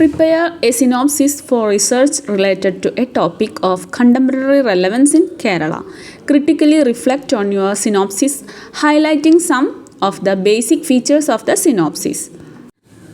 Prepare a synopsis for research related to a topic of contemporary relevance in Kerala. Critically reflect on your synopsis, highlighting some of the basic features of the synopsis.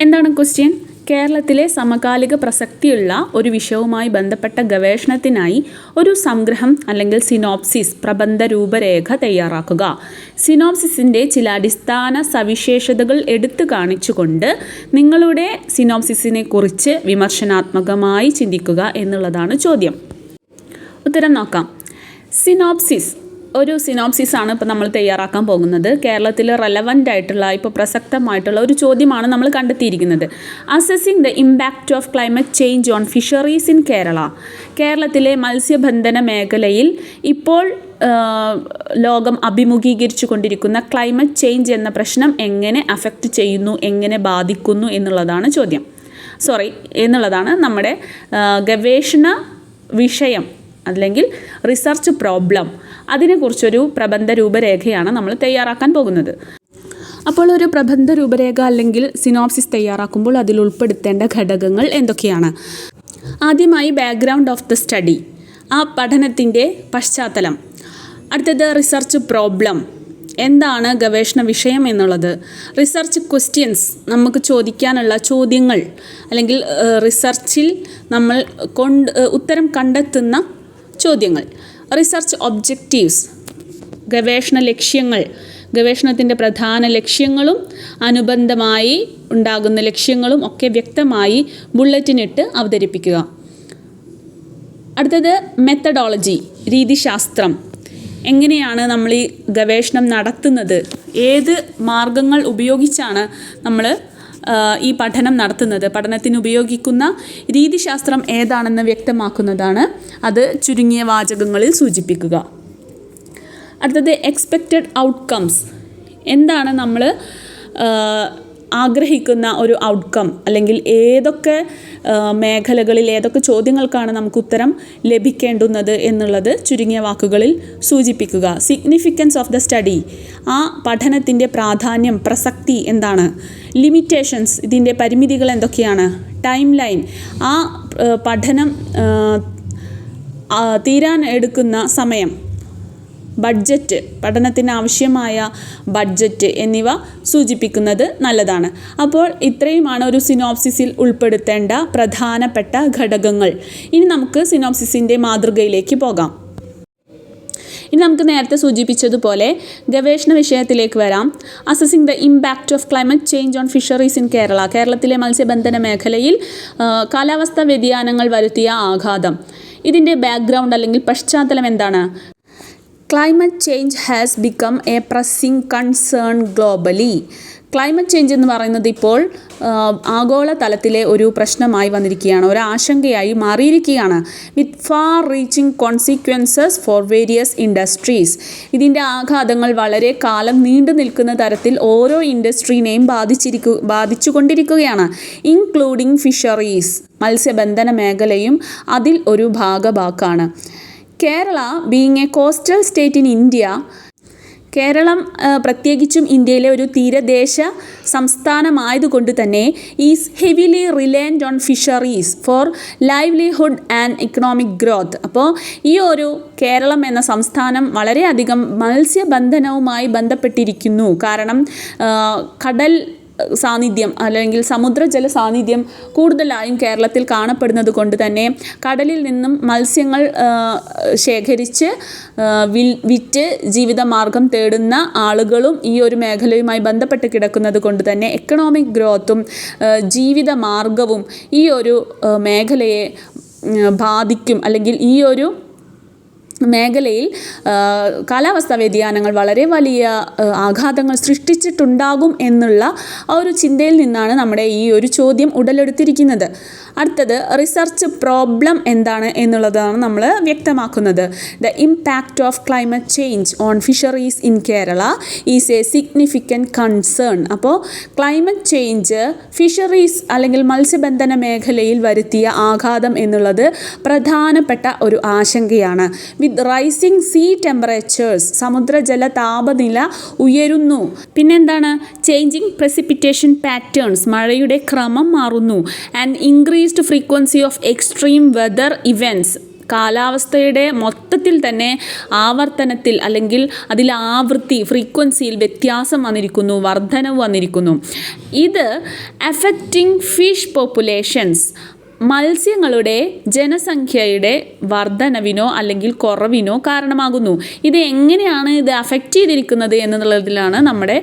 എന്താണ് question കേരളത്തിലെ സമകാലിക പ്രസക്തിയുള്ള ഒരു വിഷയവുമായി ബന്ധപ്പെട്ട ഗവേഷണത്തിനായി ഒരു സംഗ്രഹം അല്ലെങ്കിൽ സിനോപ്സിസ് പ്രബന്ധ രൂപരേഖ തയ്യാറാക്കുക. സിനോപ്സിസിന്റെ ചില അടിസ്ഥാന സവിശേഷതകൾ എടുത്തു കാണിച്ചുകൊണ്ട് നിങ്ങളുടെ സിനോപ്സിസിനെ കുറിച്ച് വിമർശനാത്മകമായി ചിന്തിക്കുക എന്നുള്ളതാണ് ചോദ്യം. ഉത്തരം നോക്കാം. സിനോപ്സിസ് ഒരു സിനോപ്സിസ് ആണ് ഇപ്പോൾ നമ്മൾ തയ്യാറാക്കാൻ പോകുന്നത്. കേരളത്തിൽ റെലവന്റ് ആയിട്ടുള്ള ഇപ്പോൾ പ്രസക്തമായിട്ടുള്ള ഒരു ചോദ്യമാണ് നമ്മൾ കണ്ടെത്തിയിരിക്കുന്നത്. Assessing the impact of climate change on fisheries in Kerala കേരളത്തിലെ മത്സ്യബന്ധന മേഖലയിൽ ഇപ്പോൾ ലോകം അഭിമുഖീകരിച്ചു കൊണ്ടിരിക്കുന്ന ക്ലൈമറ്റ് ചേഞ്ച് എന്ന പ്രശ്നം എങ്ങനെ അഫക്റ്റ് ചെയ്യുന്നു എങ്ങനെ ബാധിക്കുന്നു എന്നുള്ളതാണ് ചോദ്യം. സോറി എന്നുള്ളതാണ് നമ്മുടെ ഗവേഷണ വിഷയം. അല്ലെങ്കിൽ റിസർച്ച് പ്രോബ്ലം അതിനെക്കുറിച്ചൊരു പ്രബന്ധ രൂപരേഖയാണ് നമ്മൾ തയ്യാറാക്കാൻ പോകുന്നത്. അപ്പോൾ ഒരു പ്രബന്ധ രൂപരേഖ അല്ലെങ്കിൽ സിനോപ്സിസ് തയ്യാറാക്കുമ്പോൾ അതിൽ ഉൾപ്പെടുത്തേണ്ട ഘടകങ്ങൾ എന്തൊക്കെയാണ്? ആദ്യമായി ബാക്ക്ഗ്രൗണ്ട് ഓഫ് ദ സ്റ്റഡി ആ പഠനത്തിന്റെ പശ്ചാത്തലം. അടുത്തത് റിസർച്ച് പ്രോബ്ലം എന്താണ് ഗവേഷണ വിഷയം എന്നുള്ളത്. റിസർച്ച് ക്വസ്റ്റ്യൻസ് നമുക്ക് ചോദിക്കാനുള്ള ചോദ്യങ്ങൾ അല്ലെങ്കിൽ റിസർച്ചിൽ നമ്മൾ കൊണ്ട് ഉത്തരം കണ്ടെത്തുന്ന ചോദ്യങ്ങൾ. റിസർച്ച് ഒബ്ജക്റ്റീവ്സ് ഗവേഷണ ലക്ഷ്യങ്ങൾ. ഗവേഷണത്തിന്റെ പ്രധാന ലക്ഷ്യങ്ങളും അനുബന്ധമായി ഉണ്ടാകുന്ന ലക്ഷ്യങ്ങളും ഒക്കെ വ്യക്തമായി ബുള്ളറ്റിനിട്ട് അവതരിപ്പിക്കുക. അടുത്തത് മെത്തഡോളജി രീതിശാസ്ത്രം. എങ്ങനെയാണ് നമ്മൾ ഈ ഗവേഷണം നടത്തുന്നത്? ഏത് മാർഗങ്ങൾ ഉപയോഗിച്ചാണ് നമ്മൾ ഈ പഠനം നടത്തുന്നത്. പഠനത്തിന് ഉപയോഗിക്കുന്ന രീതിശാസ്ത്രം ഏതാണെന്ന് വ്യക്തമാക്കുന്നതാണ്. അത് ചുരുങ്ങിയ വാചകങ്ങളിൽ സൂചിപ്പിക്കുക. അടുത്തത് എക്സ്പെക്റ്റഡ് ഔട്ട്കംസ് എന്താണ് നമ്മൾ ആഗ്രഹിക്കുന്ന ഒരു ഔട്ട്കം അല്ലെങ്കിൽ ഏതൊക്കെ മേഖലകളിൽ ഏതൊക്കെ ചോദ്യങ്ങൾക്കാണ് നമുക്ക് ഉത്തരം ലഭിക്കേണ്ടുന്നത് എന്നുള്ളത് ചുരുങ്ങിയ വാക്കുകളിൽ സൂചിപ്പിക്കുക. സിഗ്നിഫിക്കൻസ് ഓഫ് ദ സ്റ്റഡി ആ പഠനത്തിന്റെ പ്രാധാന്യം പ്രസക്തി എന്താണ്? ലിമിറ്റേഷൻസ് ഇതിന്റെ പരിമിതികൾ എന്തൊക്കെയാണ്? ടൈം ലൈൻ ആ പഠനം തീരാൻ എടുക്കുന്ന സമയം. ബഡ്ജറ്റ് പഠനത്തിന് ആവശ്യമായ ബഡ്ജറ്റ് എന്നിവ സൂചിപ്പിക്കുന്നത് നല്ലതാണ്. അപ്പോൾ ഇത്രയുമാണ് ഒരു സിനോപ്സിസിൽ ഉൾപ്പെടുത്തേണ്ട പ്രധാനപ്പെട്ട ഘടകങ്ങൾ. ഇനി നമുക്ക് സിനോപ്സിസിന്റെ മാതൃകയിലേക്ക് പോകാം. ഇനി നമുക്ക് നേരത്തെ സൂചിപ്പിച്ചതുപോലെ ഗവേഷണ വിഷയത്തിലേക്ക് വരാം. Assessing the impact of climate change on fisheries in Kerala കേരളത്തിലെ മത്സ്യബന്ധന മേഖലയിൽ കാലാവസ്ഥാ വ്യതിയാനങ്ങൾ വരുത്തിയ ആഘാതം. ഇതിന്റെ ബാക്ക്ഗ്രൗണ്ട് അല്ലെങ്കിൽ പശ്ചാത്തലം എന്താണ്? Climate change has become a pressing concern globally climate change എന്ന് പറയുന്നത് ഇപ്പോൾ ആഗോള തലത്തിലെ ഒരു പ്രശ്നമായി വന്നിരിക്കുകയാണ്. ഒരു ആശങ്കയായി മാറിയിരിക്കുകയാണ്. With far reaching consequences for various industries ഇതിന്റെ ആഘാതങ്ങൾ വളരെ കാലം നീണ്ടു നിൽക്കുന്ന തരത്തിൽ ഓരോ ഇൻഡസ്ട്രീനെയും ബാധിച്ചിരിക്കു ബാധിച്ചുകൊണ്ടിരിക്കുകയാണ് ഇൻക്ലൂഡിംഗ് ഫിഷറീസ് മത്സ്യബന്ധന മേഖലയും അതിൽ ഒരു ഭാഗഭാക്കാണ് Kerala being a coastal state in India Keralam പ്രത്യേകിച്ചും ഇന്ത്യയിലെ ഒരു തീരദേശ സംസ്ഥാനമായതുകൊണ്ട് തന്നെ is heavily reliant on fisheries for livelihood and economic growth അപ്പോൾ ഈ ഒരു കേരളം എന്ന സംസ്ഥാനം വളരെയധികം മത്സ്യബന്ധനവുമായി ബന്ധപ്പെട്ടിരിക്കുന്നു. കാരണം കടൽ സാന്നിധ്യം അല്ലെങ്കിൽ സമുദ്രജല സാന്നിധ്യം കൂടുതലായും കേരളത്തിൽ കാണപ്പെടുന്നത് കൊണ്ട് തന്നെ കടലിൽ നിന്നും മത്സ്യങ്ങൾ ശേഖരിച്ച് വിൽ- വിറ്റ് ജീവിതമാർഗം തേടുന്ന ആളുകളും ഈ ഒരു മേഖലയുമായി ബന്ധപ്പെട്ട് കിടക്കുന്നത് കൊണ്ട് തന്നെ എക്കണോമിക് ഗ്രോത്തും ജീവിതമാർഗവും ഈ ഒരു മേഖലയെ ബാധിക്കും അല്ലെങ്കിൽ ഈ ഒരു മേഖലയിൽ കാലാവസ്ഥാ വ്യതിയാനങ്ങൾ വളരെ വലിയ ആഘാതങ്ങൾ സൃഷ്ടിച്ചിട്ടുണ്ടാകും എന്നുള്ള ആ ഒരു ചിന്തയിൽ നിന്നാണ് നമ്മുടെ ഈ ഒരു ചോദ്യം ഉടലെടുത്തിരിക്കുന്നത്. അടുത്തത് റിസർച്ച് പ്രോബ്ലം എന്താണ് എന്നുള്ളതാണ് നമ്മൾ വ്യക്തമാക്കുന്നത്. The impact of climate change on fisheries in Kerala is a significant concern അപ്പോൾ ക്ലൈമറ്റ് ചേഞ്ച് ഫിഷറീസ് അല്ലെങ്കിൽ മത്സ്യബന്ധന മേഖലയിൽ വരുത്തിയ ആഘാതം എന്നുള്ളത് പ്രധാനപ്പെട്ട ഒരു ആശങ്കയാണ്. വിത്ത് റൈസിങ് സീ ടെമ്പറേച്ചേഴ്സ് സമുദ്രജല താപനില ഉയരുന്നു. പിന്നെന്താണ്? ചേഞ്ചിങ് പ്രസിപ്പിറ്റേഷൻ പാറ്റേൺസ് മഴയുടെ ക്രമം മാറുന്നു. And increased frequency of extreme weather events കാലാവസ്ഥയുടെ മൊത്തത്തിൽ തന്നെ ആവർത്തനത്തിൽ അല്ലെങ്കിൽ അതിൽ ആവൃത്തി ഫ്രീക്വൻസിയിൽ വ്യത്യാസം വന്നിരിക്കുന്നു വർധനവ് വന്നിരിക്കുന്നു. ഇത് അഫക്റ്റിംഗ് ഫിഷ് പോപ്പുലേഷൻസ് മത്സ്യങ്ങളുടെ ജനസംഖ്യയുടെ വർധനവിനോ അല്ലെങ്കിൽ കുറവിനോ കാരണമാകുന്നു. ഇത് എങ്ങനെയാണ് ഇത് അഫക്റ്റ് ചെയ്തിരിക്കുന്നത് എന്നുള്ളതിലാണ് നമ്മുടെ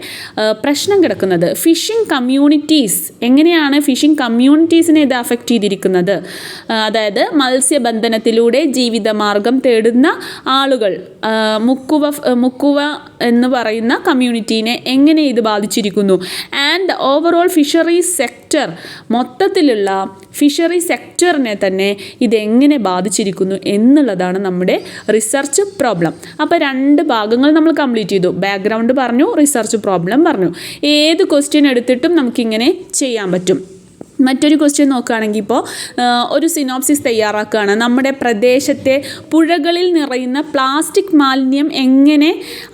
പ്രശ്നം കിടക്കുന്നത്. ഫിഷിംഗ് കമ്മ്യൂണിറ്റീസ് എങ്ങനെയാണ് ഫിഷിംഗ് കമ്മ്യൂണിറ്റീസിനെ ഇത് അഫക്റ്റ് ചെയ്തിരിക്കുന്നത്? അതായത് മത്സ്യബന്ധനത്തിലൂടെ ജീവിതമാർഗം തേടുന്ന ആളുകൾ മുക്കുവ മുക്കുവ എന്ന് പറയുന്ന കമ്മ്യൂണിറ്റീനെ എങ്ങനെ ഇത് ബാധിച്ചിരിക്കുന്നു? ആൻഡ് ഓവറോൾ ഫിഷറീസ് സെക്ടർ മൊത്തത്തിലുള്ള ഫിഷറി സെക്ടറിനെ തന്നെ ഇതെങ്ങനെ ബാധിച്ചിരിക്കുന്നു എന്നുള്ളതാണ് നമ്മുടെ റിസർച്ച് പ്രോബ്ലം. അപ്പോൾ രണ്ട് ഭാഗങ്ങൾ നമ്മൾ കംപ്ലീറ്റ് ചെയ്തു. ബാക്ക്ഗ്രൗണ്ട് പറഞ്ഞു റിസർച്ച് പ്രോബ്ലം പറഞ്ഞു. ഏത് ക്വസ്റ്റ്യൻ എടുത്തിട്ടും നമുക്കിങ്ങനെ ചെയ്യാൻ പറ്റും. മറ്റൊരു ക്വസ്റ്റ്യൻ നോക്കുകയാണെങ്കിൽ ഇപ്പോൾ ഒരു സിനോപ്സിസ് തയ്യാറാക്കുകയാണ്. നമ്മുടെ പ്രദേശത്തെ പുഴകളിൽ നിറയുന്ന പ്ലാസ്റ്റിക് മാലിന്യം എങ്ങനെ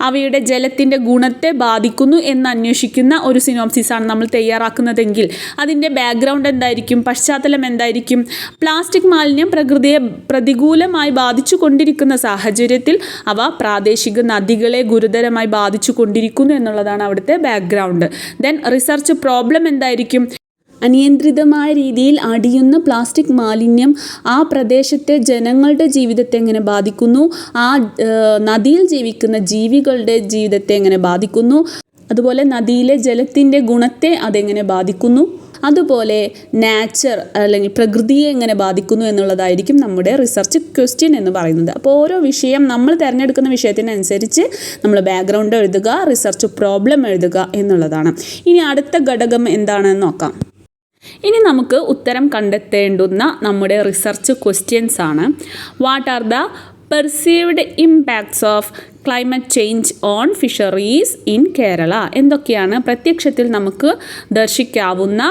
അവയുടെ ജലത്തിന്റെ ഗുണത്തെ ബാധിക്കുന്നു എന്ന് അന്വേഷിക്കുന്ന ഒരു സിനോപ്സിസാണ് നമ്മൾ തയ്യാറാക്കുന്നതെങ്കിൽ അതിന്റെ ബാക്ക്ഗ്രൗണ്ട് എന്തായിരിക്കും പശ്ചാത്തലം എന്തായിരിക്കും? പ്ലാസ്റ്റിക് മാലിന്യം പ്രകൃതിയെ പ്രതികൂലമായി ബാധിച്ചു കൊണ്ടിരിക്കുന്ന സാഹചര്യത്തിൽ അവ പ്രാദേശിക നദികളെ ഗുരുതരമായി ബാധിച്ചു കൊണ്ടിരിക്കുന്നു എന്നുള്ളതാണ് അവിടുത്തെ ബാക്ക്ഗ്രൗണ്ട് ദെൻ റിസർച്ച് പ്രോബ്ലം എന്തായിരിക്കും? അനിയന്ത്രിതമായ രീതിയിൽ അടിയുന്ന പ്ലാസ്റ്റിക് മാലിന്യം ആ പ്രദേശത്തെ ജനങ്ങളുടെ ജീവിതത്തെ എങ്ങനെ ബാധിക്കുന്നു? ആ നദിയിൽ ജീവിക്കുന്ന ജീവികളുടെ ജീവിതത്തെ എങ്ങനെ ബാധിക്കുന്നു? അതുപോലെ നദിയിലെ ജലത്തിന്റെ ഗുണത്തെ അതെങ്ങനെ ബാധിക്കുന്നു? അതുപോലെ നാച്ചർ അല്ലെങ്കിൽ പ്രകൃതിയെ എങ്ങനെ ബാധിക്കുന്നു എന്നുള്ളതായിരിക്കും നമ്മുടെ റിസർച്ച് ക്വസ്റ്റ്യൻ എന്ന് പറയുന്നത്. അപ്പോൾ ഓരോ വിഷയം നമ്മൾ തിരഞ്ഞെടുക്കുന്ന വിഷയത്തിനനുസരിച്ച് നമ്മൾ ബാക്ക്ഗ്രൗണ്ട് എഴുതുക റിസർച്ച് പ്രോബ്ലം എഴുതുക എന്നുള്ളതാണ്. ഇനി അടുത്ത ഘടകം എന്താണെന്ന് നോക്കാം. ഇനി നമുക്ക് ഉത്തരം കണ്ടെത്തേണ്ടുന്ന നമ്മുടെ റിസർച്ച് ക്വസ്റ്റ്യൻസ് ആണ്. What are the perceived impacts of climate change on fisheries in Kerala എന്തൊക്കെയാണ് പ്രത്യക്ഷത്തിൽ നമുക്ക് ദർശിക്കാവുന്ന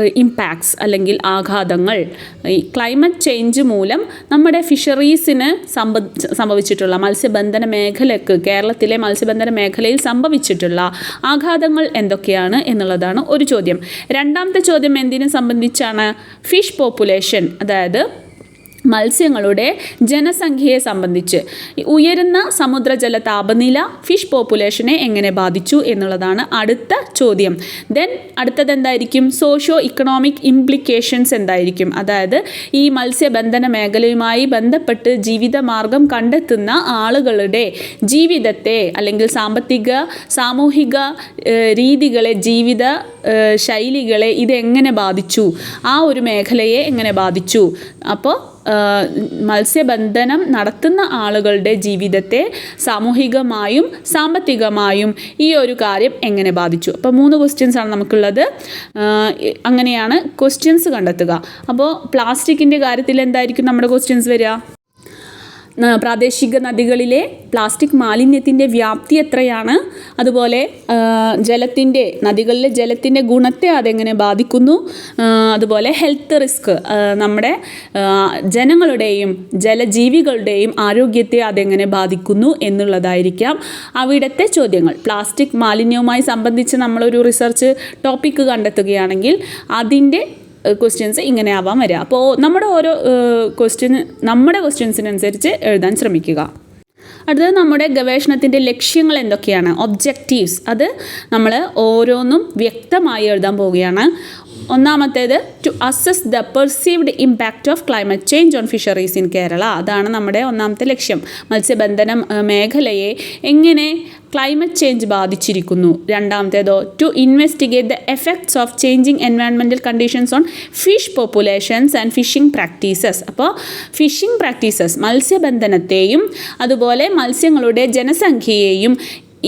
ഇമ്പാക്ട്സ് അല്ലെങ്കിൽ ആഘാതങ്ങൾ. ഈ ക്ലൈമറ്റ് ചേഞ്ച് മൂലം നമ്മുടെ ഫിഷറീസിന് സംഭ സംഭവിച്ചിട്ടുള്ള മത്സ്യബന്ധന മേഖലക്ക് കേരളത്തിലെ മത്സ്യബന്ധന മേഖലയിൽ സംഭവിച്ചിട്ടുള്ള ആഘാതങ്ങൾ എന്തൊക്കെയാണ് എന്നുള്ളതാണ് ഒരു ചോദ്യം. രണ്ടാമത്തെ ചോദ്യം എന്തിനെ സംബന്ധിച്ചാണ്? ഫിഷ് പോപ്പുലേഷൻ അതായത് മത്സ്യങ്ങളുടെ ജനസംഖ്യയെ സംബന്ധിച്ച്. ഉയരുന്ന സമുദ്രജല താപനില ഫിഷ് പോപ്പുലേഷനെ എങ്ങനെ ബാധിച്ചു എന്നുള്ളതാണ് അടുത്ത ചോദ്യം. ദെൻ അടുത്തത് എന്തായിരിക്കും സോഷ്യോ ഇക്കണോമിക് ഇംപ്ലിക്കേഷൻസ് എന്തായിരിക്കും? അതായത് ഈ മത്സ്യബന്ധന മേഖലയുമായി ബന്ധപ്പെട്ട് ജീവിതമാർഗം കണ്ടെത്തുന്ന ആളുകളുടെ ജീവിതത്തെ അല്ലെങ്കിൽ സാമ്പത്തിക സാമൂഹിക രീതികളെ ജീവിത ശൈലികളെ ഇതെങ്ങനെ ബാധിച്ചു? ആ ഒരു മേഖലയെ എങ്ങനെ ബാധിച്ചു? അപ്പോൾ മത്സ്യബന്ധനം നടത്തുന്ന ആളുകളുടെ ജീവിതത്തെ സാമൂഹികമായും സാമ്പത്തികമായും ഈ ഒരു കാര്യം എങ്ങനെ ബാധിച്ചു? അപ്പോൾ മൂന്ന് ക്വസ്റ്റ്യൻസ് ആണ് നമുക്കുള്ളത്. അങ്ങനെയാണ് ക്വസ്റ്റ്യൻസ് കണ്ടെത്തുക. അപ്പോൾ പ്ലാസ്റ്റിക്കിന്റെ കാര്യത്തിൽ എന്തായിരിക്കും നമ്മുടെ ക്വസ്റ്റ്യൻസ് വരിക? പ്രാദേശിക നദികളിലെ പ്ലാസ്റ്റിക് മാലിന്യത്തിന്റെ വ്യാപ്തി എത്രയാണ്? അതുപോലെ ജലത്തിന്റെ നദികളിലെ ജലത്തിന്റെ ഗുണത്തെ അതെങ്ങനെ ബാധിക്കുന്നു? അതുപോലെ ഹെൽത്ത് റിസ്ക് നമ്മുടെ ജനങ്ങളുടെയും ജലജീവികളുടെയും ആരോഗ്യത്തെ അതെങ്ങനെ ബാധിക്കുന്നു എന്നുള്ളതായിരിക്കാം അവിടുത്തെ ചോദ്യങ്ങൾ. പ്ലാസ്റ്റിക് മാലിന്യവുമായി സംബന്ധിച്ച് നമ്മളൊരു റിസർച്ച് ടോപ്പിക്ക് കണ്ടെത്തുകയാണെങ്കിൽ അതിന്റെ ക്വസ്റ്റ്യൻസ് ഇങ്ങനെ ആവാൻ വരിക അപ്പോൾ നമ്മുടെ ഓരോ ക്വസ്റ്റ്യൻ നമ്മുടെ ക്വസ്റ്റ്യൻസിനനുസരിച്ച് എഴുതാൻ ശ്രമിക്കുക. അടുത്തത് നമ്മുടെ ഗവേഷണത്തിന്റെ ലക്ഷ്യങ്ങൾ എന്തൊക്കെയാണ്? ഒബ്ജക്റ്റീവ്സ് അത് നമ്മൾ ഓരോന്നും വ്യക്തമായി എഴുതാൻ പോവുകയാണ്. ഒന്നാമത്തേത് to assess the perceived impact of climate change on fisheries in Kerala അതാണ് നമ്മുടെ ഒന്നാമത്തെ ലക്ഷ്യം. മത്സ്യബന്ധനം മേഖലയെ എങ്ങനെ ക്ലൈമറ്റ് ചേഞ്ച് ബാധിച്ചിരിക്കുന്നു. രണ്ടാമത്തേതോ to investigate the effects of changing എൻവയൺമെന്റൽ conditions on fish populations and fishing practices അപ്പോൾ ഫിഷിംഗ് പ്രാക്ടീസസ് മത്സ്യബന്ധനത്തെയും അതുപോലെ മത്സ്യങ്ങളുടെ ജനസംഖ്യയെയും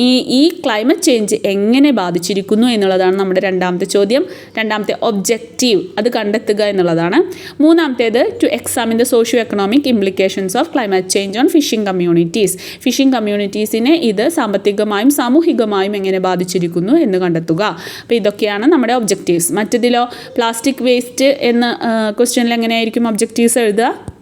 ഈ ഈ ക്ലൈമറ്റ് ചേഞ്ച് എങ്ങനെ ബാധിച്ചിരിക്കുന്നു എന്നുള്ളതാണ് നമ്മുടെ രണ്ടാമത്തെ ചോദ്യം. രണ്ടാമത്തെ ഒബ്ജക്റ്റീവ് അത് കണ്ടെത്തുക എന്നുള്ളതാണ്. മൂന്നാമത്തേത് to examine the socio economic implications of climate change on fishing communities fishing കമ്മ്യൂണിറ്റീസിനെ ഇത് സാമ്പത്തികമായും സാമൂഹികമായും എങ്ങനെ ബാധിച്ചിരിക്കുന്നു എന്ന് കണ്ടെത്തുക. അപ്പോൾ ഇതൊക്കെയാണ് നമ്മുടെ ഒബ്ജക്റ്റീവ്സ് മറ്റതിലോ? പ്ലാസ്റ്റിക് വേസ്റ്റ് എന്ന ക്വസ്റ്റ്യനിൽ എങ്ങനെയായിരിക്കും ഒബ്ജക്റ്റീവ്സ് എഴുതുക?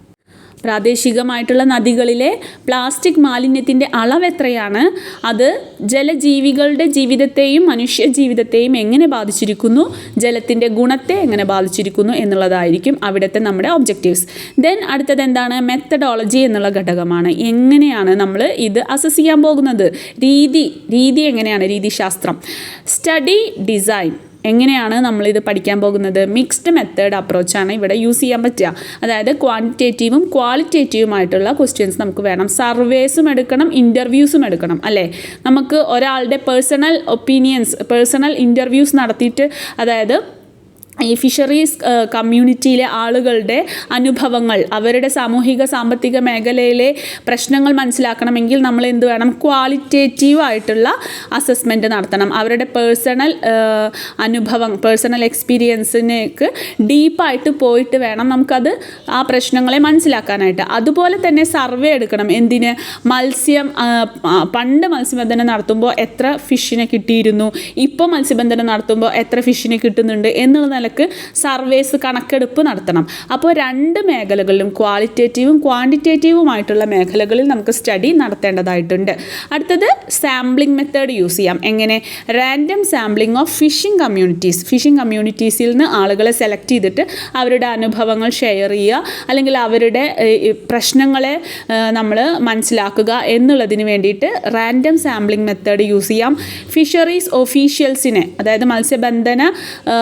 പ്രാദേശികമായിട്ടുള്ള നദികളിലെ പ്ലാസ്റ്റിക് മാലിന്യത്തിന്റെ അളവ് എത്രയാണ്? അത് ജലജീവികളുടെ ജീവിതത്തെയും മനുഷ്യ ജീവിതത്തെയും എങ്ങനെ ബാധിച്ചിരിക്കുന്നു? ജലത്തിന്റെ ഗുണത്തെ എങ്ങനെ ബാധിച്ചിരിക്കുന്നു എന്നുള്ളതായിരിക്കും അവിടുത്തെ നമ്മുടെ ഒബ്ജക്റ്റീവ്സ് ദെൻ അടുത്തത് എന്താണ്? മെത്തഡോളജി എന്നുള്ള ഘടകമാണ്. എങ്ങനെയാണ് നമ്മൾ ഇത് അസസ് ചെയ്യാൻ പോകുന്നത്? രീതി രീതി എങ്ങനെയാണ്? രീതിശാസ്ത്രം സ്റ്റഡി ഡിസൈൻ എങ്ങനെയാണ് നമ്മളിത് പഠിക്കാൻ പോകുന്നത്? മിക്സ്ഡ് മെത്തേഡ് അപ്രോച്ചാണ് ഇവിടെ യൂസ് ചെയ്യാൻ പറ്റുക. അതായത് ക്വാണ്ടിറ്റേറ്റീവും ക്വാളിറ്റേറ്റീവുമായിട്ടുള്ള ക്വസ്റ്റ്യൻസ് നമുക്ക് വേണം. സർവേസും എടുക്കണം ഇന്റർവ്യൂസും എടുക്കണം അല്ലേ? നമുക്ക് ഒരാളുടെ പേഴ്സണൽ ഒപ്പീനിയൻസ് പേഴ്സണൽ ഇന്റർവ്യൂസ് നടത്തിയിട്ട് അതായത് ഈ ഫിഷറീസ് കമ്മ്യൂണിറ്റിയിലെ ആളുകളുടെ അനുഭവങ്ങൾ അവരുടെ സാമൂഹിക സാമ്പത്തിക മേഖലയിലെ പ്രശ്നങ്ങൾ മനസ്സിലാക്കണമെങ്കിൽ നമ്മൾ എന്ത് വേണം? ക്വാളിറ്റേറ്റീവ് ആയിട്ടുള്ള അസസ്മെന്റ് നടത്തണം. അവരുടെ പേഴ്സണൽ അനുഭവം പേഴ്സണൽ എക്സ്പീരിയൻസിനേക്ക് ഡീപ്പായിട്ട് പോയിട്ട് വേണം നമുക്കത് ആ പ്രശ്നങ്ങളെ മനസ്സിലാക്കാനായിട്ട്. അതുപോലെ തന്നെ സർവേ എടുക്കണം. എന്തിന്? മത്സ്യം പണ്ട് മത്സ്യബന്ധനം നടത്തുമ്പോൾ എത്ര ഫിഷിനെ കിട്ടിയിരുന്നു? ഇപ്പോൾ മത്സ്യബന്ധനം നടത്തുമ്പോൾ എത്ര ഫിഷിനെ കിട്ടുന്നുണ്ട്? എന്നുള്ള നിലയ്ക്ക് സർവേസ് കണക്കെടുപ്പ് നടത്തണം. അപ്പോൾ രണ്ട് മേഖലകളിലും ക്വാളിറ്റേറ്റീവും ക്വാണ്ടിറ്റേറ്റീവുമായിട്ടുള്ള മേഖലകളിൽ നമുക്ക് സ്റ്റഡി നടത്തേണ്ടതായിട്ടുണ്ട്. അടുത്തത് സാമ്പിളിംഗ് മെത്തേഡ് യൂസ് ചെയ്യാം. എങ്ങനെ? Random sampling of fishing communities. Fishing കമ്മ്യൂണിറ്റീസിൽ നിന്ന് ആളുകളെ സെലക്ട് ചെയ്തിട്ട് അവരുടെ അനുഭവങ്ങൾ ഷെയർ ചെയ്യുക അല്ലെങ്കിൽ അവരുടെ പ്രശ്നങ്ങളെ നമ്മൾ മനസ്സിലാക്കുക എന്നുള്ളതിന് വേണ്ടിയിട്ട് റാൻഡം സാമ്പിളിംഗ് മെത്തേഡ് യൂസ് ചെയ്യാം. ഫിഷറീസ് ഒഫീഷ്യൽസിനെ അതായത് മത്സ്യബന്ധന ആ,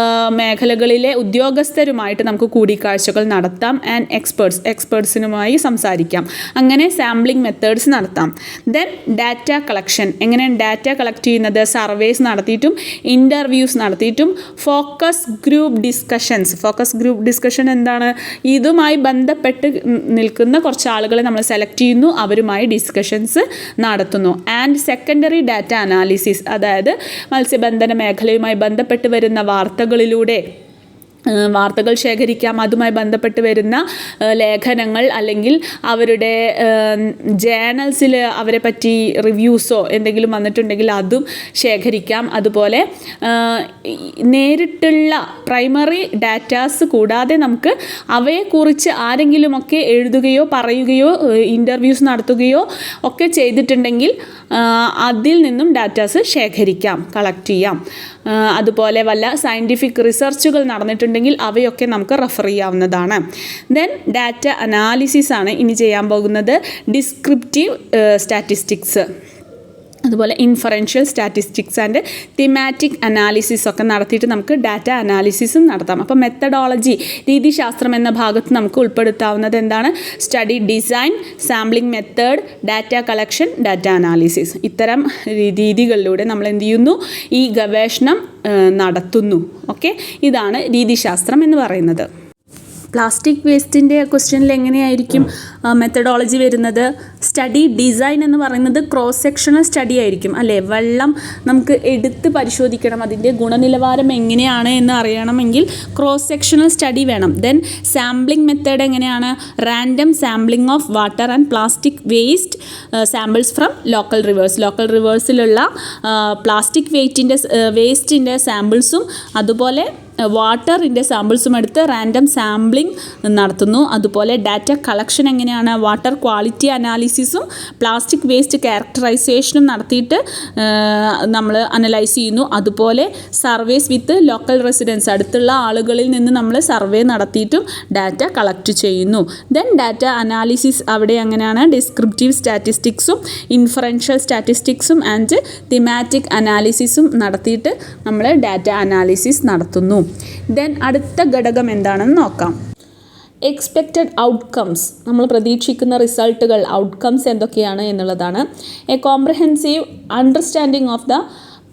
മേഖലകളിലെ ഉദ്യോഗസ്ഥരുമായിട്ട് നമുക്ക് കൂടിക്കാഴ്ചകൾ നടത്താം ആൻഡ് എക്സ്പേർട്സ് എക്സ്പേർട്സിനുമായി സംസാരിക്കാം. അങ്ങനെ സാമ്പിളിംഗ് മെത്തേഡ്സ് നടത്താം. ദെൻ ഡാറ്റ കളക്ഷൻ എങ്ങനെയാണ് ഡാറ്റ കളക്ട് ചെയ്യുന്നത്? സർവേസ് നടത്തിയിട്ടും ഇന്റർവ്യൂസ് നടത്തിയിട്ടും focus group discussions focus group discussion എന്താണ്? ഇതുമായി ബന്ധപ്പെട്ട് നിൽക്കുന്ന കുറച്ച് ആളുകളെ നമ്മൾ സെലക്ട് ചെയ്യുന്നു അവരുമായി ഡിസ്കഷൻസ് നടത്തുന്നു. ആൻഡ് സെക്കൻഡറി ഡാറ്റ അനാലിസിസ് അതായത് മത്സ്യബന്ധന മേഖലയുമായി ബന്ധപ്പെട്ട് വരുന്ന വാർത്തകളിലൂടെ വാർത്തകൾ ശേഖരിക്കാം. അതുമായി ബന്ധപ്പെട്ട് വരുന്ന ലേഖനങ്ങൾ അല്ലെങ്കിൽ അവരുടെ ജേണൽസിൽ അവരെ പറ്റി റിവ്യൂസോ എന്തെങ്കിലും വന്നിട്ടുണ്ടെങ്കിൽ അതും ശേഖരിക്കാം. അതുപോലെ നേരിട്ടുള്ള പ്രൈമറി ഡാറ്റാസ് കൂടാതെ നമുക്ക് അവയെക്കുറിച്ച് ആരെങ്കിലുമൊക്കെ എഴുതുകയോ പറയുകയോ ഇന്റർവ്യൂസ് നടത്തുകയോ ഒക്കെ ചെയ്തിട്ടുണ്ടെങ്കിൽ അതിൽ നിന്നും ഡാറ്റാസ് ശേഖരിക്കാം കളക്ട് ചെയ്യാം. അതുപോലെ വല്ല സയന്റിഫിക് റിസർച്ചുകൾ നടന്നിട്ടുണ്ടെങ്കിൽ അവയൊക്കെ നമുക്ക് റെഫർ ചെയ്യാവുന്നതാണ്. ദെൻ ഡാറ്റ അനാലിസിസ് ആണ് ഇനി ചെയ്യാൻ പോകുന്നത്. ഡിസ്ക്രിപ്റ്റീവ് സ്റ്റാറ്റിസ്റ്റിക്സ് അതുപോലെ inferential statistics and thematic analysis ഒക്കെ നടത്തിയിട്ട് നമുക്ക് ഡാറ്റ അനാലിസിസും നടത്താം. അപ്പോൾ മെത്തഡോളജി രീതിശാസ്ത്രം എന്ന ഭാഗത്ത് നമുക്ക് ഉൾപ്പെടുത്താവുന്നത് എന്താണ്? Study design sampling method data collection data analysis ഇത്തരം രീതികളിലൂടെ നമ്മൾ എന്ത് ചെയ്യുന്നു? ഈ ഗവേഷണം നടത്തുന്നു. ഓക്കെ ഇതാണ് രീതിശാസ്ത്രം എന്ന് പറയുന്നത്. പ്ലാസ്റ്റിക് വേസ്റ്റിന്റെ ക്വസ്റ്റ്യനിൽ എങ്ങനെയായിരിക്കും മെത്തഡോളജി വരുന്നത്? സ്റ്റഡി ഡിസൈൻ എന്ന് പറയുന്നത് ക്രോസ് സെക്ഷണൽ സ്റ്റഡി ആയിരിക്കും അല്ലേ? വെള്ളം നമുക്ക് എടുത്ത് പരിശോധിക്കണം അതിന്റെ ഗുണനിലവാരം എങ്ങനെയാണ് എന്ന് അറിയണമെങ്കിൽ ക്രോസ് സെക്ഷണൽ സ്റ്റഡി വേണം. ദെൻ സാമ്പിളിംഗ് മെത്തേഡ് എങ്ങനെയാണ്? Random sampling of water and plastic waste samples from local rivers local റിവേഴ്സിലുള്ള plastic വെയ്റ്റിന്റെ വേസ്റ്റിന്റെ സാമ്പിൾസും അതുപോലെ വാട്ടറിന്റെ സാമ്പിൾസും എടുത്ത് റാൻഡം സാമ്പിളിംഗ് നടത്തുന്നു. അതുപോലെ ഡാറ്റ കളക്ഷൻ എങ്ങനെയാണ്? വാട്ടർ ക്വാളിറ്റി അനാലിസിസും പ്ലാസ്റ്റിക് വേസ്റ്റ് ക്യാരക്ടറൈസേഷനും നടത്തിയിട്ട് നമ്മൾ അനലൈസ് ചെയ്യുന്നു. അതുപോലെ സർവേസ് വിത്ത് ലോക്കൽ റെസിഡൻസ് അടുത്തുള്ള ആളുകളിൽ നിന്ന് നമ്മൾ സർവേ നടത്തിയിട്ടും ഡാറ്റ കളക്ട് ചെയ്യുന്നു. ദെൻ ഡാറ്റ അനാലിസിസ് അവിടെ എങ്ങനെയാണ്? ഡിസ്ക്രിപ്റ്റീവ് സ്റ്റാറ്റിസ്റ്റിക്സും ഇൻഫറൻഷ്യൽ സ്റ്റാറ്റിസ്റ്റിക്സും ആൻഡ് തിമാറ്റിക് അനാലിസിസും നടത്തിയിട്ട് നമ്മൾ ഡാറ്റ അനാലിസിസ് നടത്തുന്നു. ദെൻ അടുത്ത ഘടകം എന്താണെന്ന് നോക്കാം. എക്സ്പെക്റ്റഡ് ഔട്ട്കംസ് നമ്മൾ പ്രതീക്ഷിക്കുന്ന റിസൾട്ടുകൾ ഔട്ട്കംസ് എന്തൊക്കെയാണ് എന്നുള്ളതാണ്. A comprehensive understanding of the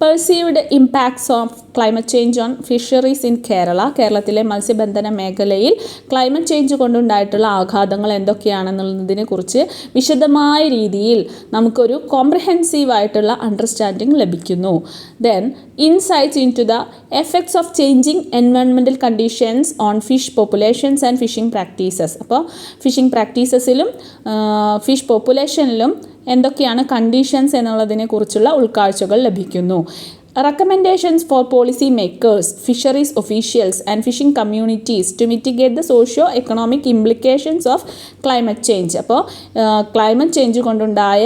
perceived impacts of climate change on fisheries in Kerala. കേരളത്തിലെ മത്സ്യബന്ധന മേഖലയിൽ ക്ലൈമറ്റ് ചേഞ്ച് കൊണ്ടുണ്ടായിട്ടുള്ള ആഘാതങ്ങൾ എന്തൊക്കെയാണെന്നുള്ളതിനെ കുറിച്ച് വിശദമായ രീതിയിൽ നമുക്കൊരു കോംപ്രഹെൻസീവ് ആയിട്ടുള്ള അണ്ടർസ്റ്റാൻഡിങ് ലഭിക്കുന്നു. Then insights into the effects of changing എൻവയോൺമെന്റൽ conditions on fish populations and fishing practices അപ്പോൾ ഫിഷിംഗ് പ്രാക്ടീസസിലും ഫിഷ് പോപ്പുലേഷനിലും എന്തൊക്കെയാണ് കണ്ടീഷൻസ് എന്നുള്ളതിനെ കുറിച്ചുള്ള ഉൾക്കാഴ്ചകൾ ലഭിക്കുന്നു. Recommendations for policy makers fisheries officials and fishing communities to mitigate the socio economic implications of climate change അപ്പോൾ climate change കൊണ്ടുണ്ടായ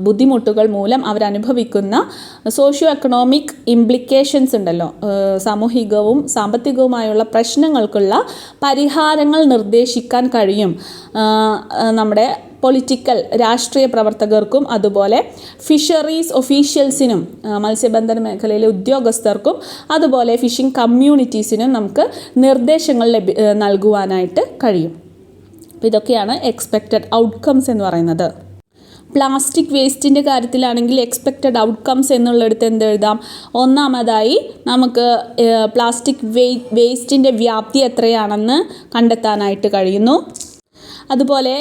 ബുദ്ധിമുട്ടുകൾ മൂലം അവരനുഭവിക്കുന്ന സോഷ്യോ എക്കണോമിക് ഇംപ്ലിക്കേഷൻസ് ഉണ്ടല്ലോ. സാമൂഹികവും സാമ്പത്തികവുമായുള്ള പ്രശ്നങ്ങൾക്കുള്ള പരിഹാരങ്ങൾ നിർദ്ദേശിക്കാൻ കഴിയും. നമ്മുടെ പൊളിറ്റിക്കൽ രാഷ്ട്രീയ പ്രവർത്തകർക്കും അതുപോലെ ഫിഷറീസ് ഒഫീഷ്യൽസിനും മത്സ്യബന്ധന മേഖലയിലെ ഉദ്യോഗസ്ഥർക്കും അതുപോലെ ഫിഷിംഗ് കമ്മ്യൂണിറ്റീസിനും നമുക്ക് നിർദ്ദേശങ്ങൾ ലഭി ആ, നൽകുവാനായിട്ട് കഴിയും. അപ്പോൾ ഇതൊക്കെയാണ് എക്സ്പെക്റ്റഡ് ഔട്ട്കംസ് എന്ന് പറയുന്നത്. പ്ലാസ്റ്റിക് വേസ്റ്റിന്റെ കാര്യത്തിലാണെങ്കിൽ എക്സ്പെക്റ്റഡ് ഔട്ട്കംസ് എന്നുള്ളിടത്ത് എന്ത് എഴുതാം? ഒന്നാമതായി നമുക്ക് പ്ലാസ്റ്റിക് വേ വേസ്റ്റിന്റെ വ്യാപ്തി എത്രയാണെന്ന് കണ്ടെത്താനായിട്ട് കഴിയുന്നു. അതുപോലെ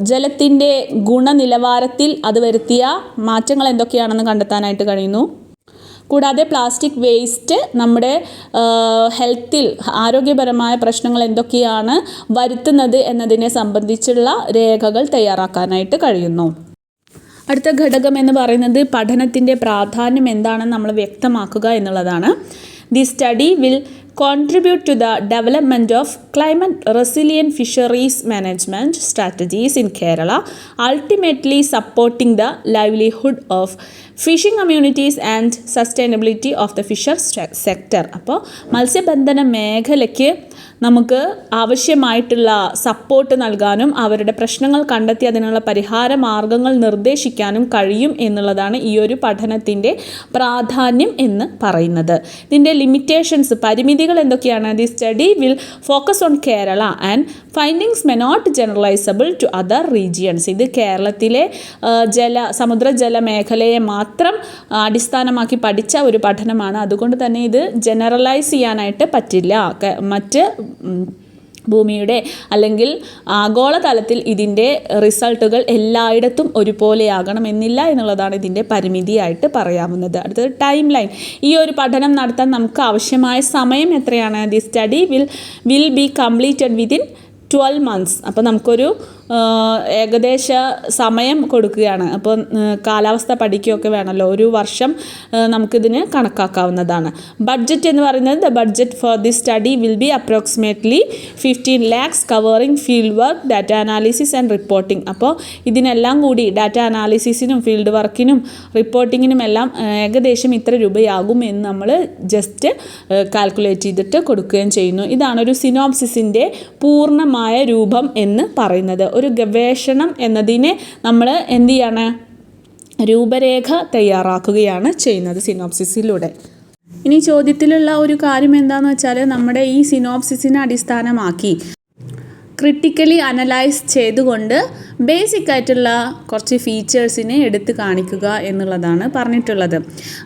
ജലത്തിന്റെ ഗുണനിലവാരത്തിൽ അത് വരുത്തിയ മാറ്റങ്ങൾ എന്തൊക്കെയാണെന്ന് കണ്ടെത്താനായിട്ട് കഴിയുന്നു. കൂടാതെ പ്ലാസ്റ്റിക് വേസ്റ്റ് നമ്മുടെ ഹെൽത്തിൽ ആരോഗ്യപരമായ പ്രശ്നങ്ങൾ എന്തൊക്കെയാണ് വരുത്തുന്നത് എന്നതിനെ സംബന്ധിച്ചുള്ള രേഖകൾ തയ്യാറാക്കാനായിട്ട് കഴിയുന്നു. അടുത്ത ഘടകം എന്ന് പറയുന്നത് പഠനത്തിന്റെ പ്രാധാന്യം എന്താണെന്ന് നമ്മൾ വ്യക്തമാക്കുക എന്നുള്ളതാണ്. The study will contribute to the development of climate resilient fisheries management strategies in Kerala ultimately supporting the livelihood of fishing communities and sustainability of the fisher sector അപ്പോൾ മത്സ്യബന്ധന മേഖലയ്ക്ക് നമുക്ക് ആവശ്യമായിട്ടുള്ള സപ്പോർട്ട് നൽകാനും അവരുടെ പ്രശ്നങ്ങൾ കണ്ടെത്തി അതിനുള്ള പരിഹാര മാർഗങ്ങൾ നിർദ്ദേശിക്കാനും കഴിയും എന്നുള്ളതാണ് ഈ ഒരു പഠനത്തിന്റെ പ്രാധാന്യം എന്ന് പറയുന്നത്. ഇതിന്റെ ലിമിറ്റേഷൻസ് പരിമിതികൾ എന്തൊക്കെയാണ്? The study will focus on Kerala and findings may not generalisable to other regions ഇത് കേരളത്തിലെ ജല സമുദ്രജല മേഖലയെ മാത്രം അടിസ്ഥാനമാക്കി പഠിച്ച ഒരു പഠനമാണ്. അതുകൊണ്ട് തന്നെ ഇത് ജനറലൈസ് ചെയ്യാനായിട്ട് പറ്റില്ല. മറ്റ് ഭൂമിയുടെ അല്ലെങ്കിൽ ആഗോളതലത്തിൽ ഇതിന്റെ റിസൾട്ടുകൾ എല്ലായിടത്തും ഒരുപോലെയാകണം എന്നില്ല എന്നുള്ളതാണ് ഇതിന്റെ പരിമിതിയായിട്ട് പറയാവുന്നത്. അടുത്തത് ടൈം ലൈൻ ഈ ഒരു പഠനം നടത്താൻ നമുക്ക് ആവശ്യമായ സമയം എത്രയാണ്? The study will will be completed within twelve months അപ്പോൾ നമുക്കൊരു ഏകദേശ സമയം കൊടുക്കുകയാണ്. അപ്പോൾ കാലാവസ്ഥ പഠിക്കുകയൊക്കെ വേണമല്ലോ ഒരു വർഷം നമുക്കിതിന് കണക്കാക്കാവുന്നതാണ്. ബഡ്ജറ്റ് എന്ന് പറയുന്നത് the budget for the study will be approximately fifteen lakhs covering field work data analysis and reporting അപ്പോൾ ഇതിനെല്ലാം കൂടി ഡാറ്റ അനാലിസിസിനും ഫീൽഡ് വർക്കിനും റിപ്പോർട്ടിങ്ങിനും എല്ലാം ഏകദേശം ഇത്ര രൂപയാകും എന്ന് നമ്മൾ ജസ്റ്റ് കാൽക്കുലേറ്റ് ചെയ്തിട്ട് കൊടുക്കുകയും ചെയ്യുന്നു. ഇതാണ് ഒരു സിനോപ്സിസിന്റെ പൂർണമായ രൂപം എന്ന് പറയുന്നത്. ഒരു ഗവേഷണം എന്നതിനെ നമ്മൾ എന്ത് ചെയ്യാണ്? രൂപരേഖ തയ്യാറാക്കുകയാണ് ചെയ്യുന്നത് സിനോപ്സിസിലൂടെ. ഇനി ചോദ്യത്തിലുള്ള ഒരു കാര്യം എന്താണെന്ന് വെച്ചാൽ നമ്മുടെ ഈ സിനോപ്സിസിനെ അടിസ്ഥാനമാക്കി ക്രിട്ടിക്കലി അനലൈസ് ചെയ്തുകൊണ്ട് ബേസിക് ആയിട്ടുള്ള കുറച്ച് ഫീച്ചേഴ്സിനെ എടുത്തു കാണിക്കുക എന്നുള്ളതാണ് പറഞ്ഞിട്ടുള്ളത്.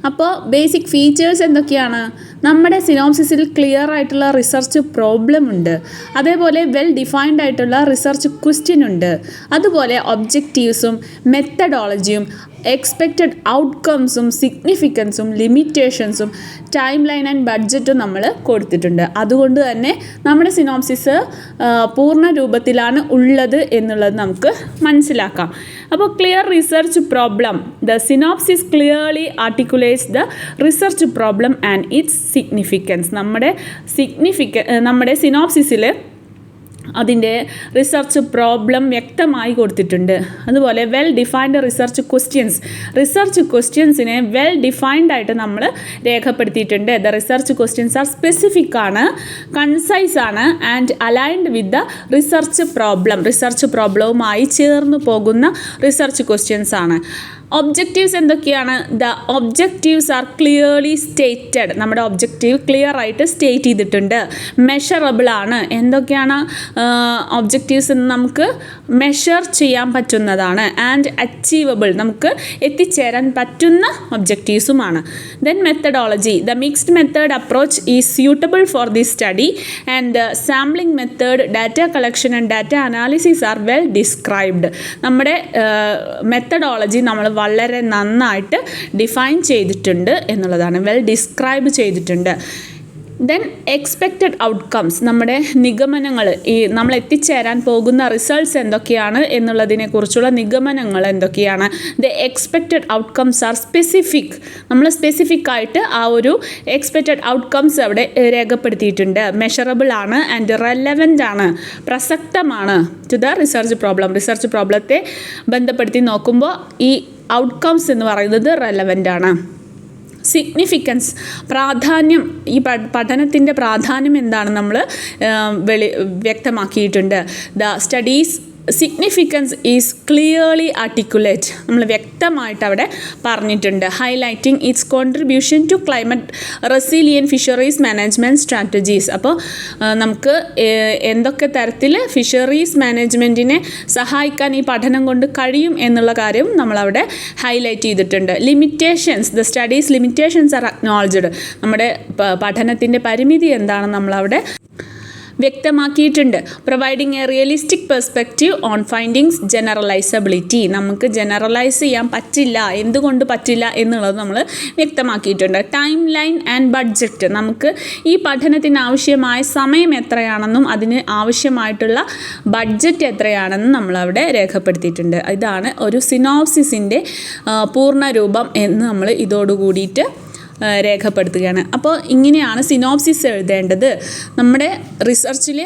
അപ്പോൾ ബേസിക് ഫീച്ചേഴ്സ് എന്തൊക്കെയാണ്? നമ്മുടെ സിനോപ്സിസിൽ ക്ലിയർ ആയിട്ടുള്ള റിസർച്ച് പ്രോബ്ലം ഉണ്ട്. അതേപോലെ വെൽ ഡിഫൈൻഡ് ആയിട്ടുള്ള റിസർച്ച് ക്വസ്റ്റ്യൻ ഉണ്ട്. അതുപോലെ ഒബ്ജക്റ്റീവ്സും മെത്തഡോളജിയും എക്സ്പെക്റ്റഡ് ഔട്ട്കംസും സിഗ്നിഫിക്കൻസും ലിമിറ്റേഷൻസും ടൈം ലൈൻ ആൻഡ് ബഡ്ജറ്റും നമ്മൾ കൊടുത്തിട്ടുണ്ട്. അതുകൊണ്ട് തന്നെ നമ്മുടെ സിനോപ്സിസ് പൂർണ രൂപത്തിലാണ് ഉള്ളത് എന്നുള്ളത് നമുക്ക് മനസ്സിലാക്കാം. അപ്പോൾ clear research problem the synopsis clearly articulates the research problem and its significance നമ്മുടെ സിഗ്നിഫിക്ക നമ്മുടെ സിനോപ്സിസിൽ അതിന്റെ റിസർച്ച് പ്രോബ്ലം വ്യക്തമായി കൊടുത്തിട്ടുണ്ട്. അതുപോലെ well defined research questions research ക്വസ്റ്റ്യൻസിനെ well defined ആയിട്ട് നമ്മൾ രേഖപ്പെടുത്തിയിട്ടുണ്ട്. The research questions are specific ആണ് കൺസൈസ് ആണ് and aligned with the research problem research പ്രോബ്ലവുമായി ചേർന്ന് പോകുന്ന റിസർച്ച് ക്വസ്റ്റ്യൻസ് ആണ്. ഒബ്ജക്റ്റീവ്സ് എന്തൊക്കെയാണ്? The objectives are clearly stated നമ്മുടെ ഒബ്ജക്റ്റീവ് ക്ലിയർ ആയിട്ട് സ്റ്റേറ്റ് ചെയ്തിട്ടുണ്ട്. മെഷറബിൾ ആണ്. എന്തൊക്കെയാണ്? ഒബ്ജക്റ്റീവ്സ് എന്ന് നമുക്ക് മെഷർ ചെയ്യാൻ പറ്റുന്നതാണ്. ആൻഡ് അച്ചീവബിൾ നമുക്ക് എത്തിച്ചേരാൻ പറ്റുന്ന ഒബ്ജക്റ്റീവ്സുമാണ് then methodology the mixed method approach is suitable for the study and sampling method data collection and data analysis are well described നമ്മുടെ മെത്തഡോളജി നമ്മൾ വളരെ നന്നായിട്ട് ഡിഫൈൻ ചെയ്തിട്ടുണ്ട് എന്നുള്ളതാണ്. വെൽ ഡിസ്ക്രൈബ് ചെയ്തിട്ടുണ്ട്. ദെൻ എക്സ്പെക്റ്റഡ് ഔട്ട്കംസ് നമ്മുടെ നിഗമനങ്ങൾ ഈ നമ്മൾ എത്തിച്ചേരാൻ പോകുന്ന റിസൾട്ട്സ് എന്തൊക്കെയാണ് എന്നുള്ളതിനെ കുറിച്ചുള്ള നിഗമനങ്ങൾ എന്തൊക്കെയാണ്? The expected outcomes are specific നമ്മൾ സ്പെസിഫിക് ആയിട്ട് ആ ഒരു എക്സ്പെക്റ്റഡ് ഔട്ട്കംസ് അവിടെ രേഖപ്പെടുത്തിയിട്ടുണ്ട്. മെഷറബിൾ ആണ് ആൻഡ് റെലവന്റ് ആണ്. പ്രസക്തമാണ്. To the research problem research പ്രോബ്ലത്തെ ബന്ധപ്പെടുത്തി നോക്കുമ്പോൾ ഈ ഔട്ട്കംസ് എന്ന് പറയുന്നത് റെലവന്റ് ആണ്. സിഗ്നിഫിക്കൻസ് പ്രാധാന്യം ഈ പഠ പഠനത്തിന്റെ പ്രാധാന്യം എന്താണ് നമ്മൾ വെളി വ്യക്തമാക്കിയിട്ടുണ്ട്. The study's significance is clearly articulate നമ്മൾ വ്യക്തമായിട്ട് അവിടെ പറഞ്ഞിട്ടുണ്ട്. Highlighting its contribution to climate resilient fisheries management strategies അപ്പോൾ നമുക്ക് എന്തൊക്കെ തരത്തിൽ ഫിഷറീസ് മാനേജ്മെന്റിനെ സഹായിക്കാൻ ഈ പഠനം കൊണ്ട് കഴിയും എന്നുള്ള കാര്യം നമ്മളവിടെ ഹൈലൈറ്റ് ചെയ്തിട്ടുണ്ട്. Limitations the study's limitations are acknowledged നമ്മുടെ പഠനത്തിന്റെ പരിമിതി എന്താണെന്ന് നമ്മളവിടെ വ്യക്തമാക്കിയിട്ടുണ്ട്. Providing a realistic perspective on findings generalisability നമുക്ക് ജനറലൈസ് ചെയ്യാൻ പറ്റില്ല. എന്തുകൊണ്ട് പറ്റില്ല എന്നുള്ളത് നമ്മൾ വ്യക്തമാക്കിയിട്ടുണ്ട്. ടൈം ലൈൻ ആൻഡ് ബഡ്ജറ്റ് നമുക്ക് ഈ പഠനത്തിന് ആവശ്യമായ സമയം എത്രയാണെന്നും അതിന് ആവശ്യമായിട്ടുള്ള ബഡ്ജറ്റ് എത്രയാണെന്നും നമ്മളവിടെ രേഖപ്പെടുത്തിയിട്ടുണ്ട്. ഇതാണ് ഒരു സിനോപ്സിസിന്റെ പൂർണ രൂപം എന്ന് നമ്മൾ ഇതോടുകൂടിയിട്ട് രേഖപ്പെടുത്തുകയാണ്. അപ്പോൾ ഇങ്ങനെയാണ് സിനോപ്സിസ് എഴുതേണ്ടത്. നമ്മുടെ റിസർച്ചിൽ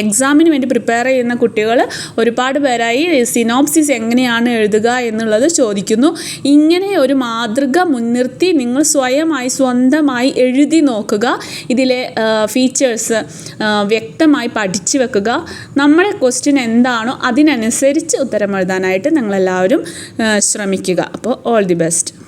എക്സാമിന് വേണ്ടി പ്രിപ്പയർ ചെയ്യുന്ന കുട്ടികൾ ഒരുപാട് പേരായി സിനോപ്സിസ് എങ്ങനെയാണ് എഴുതുക എന്നുള്ളത് ചോദിക്കുന്നു. ഇങ്ങനെ ഒരു മാതൃക മുൻനിർത്തി നിങ്ങൾ സ്വയമായി സ്വന്തമായി എഴുതി നോക്കുക. ഇതിലെ ഫീച്ചേഴ്സ് വ്യക്തമായി പഠിച്ചു വെക്കുക. നമ്മുടെ ക്വസ്റ്റ്യൻ എന്താണോ അതിനനുസരിച്ച് ഉത്തരം എഴുതാനായിട്ട് നിങ്ങളെല്ലാവരും ശ്രമിക്കുക. അപ്പോൾ ഓൾ ദി ബെസ്റ്റ്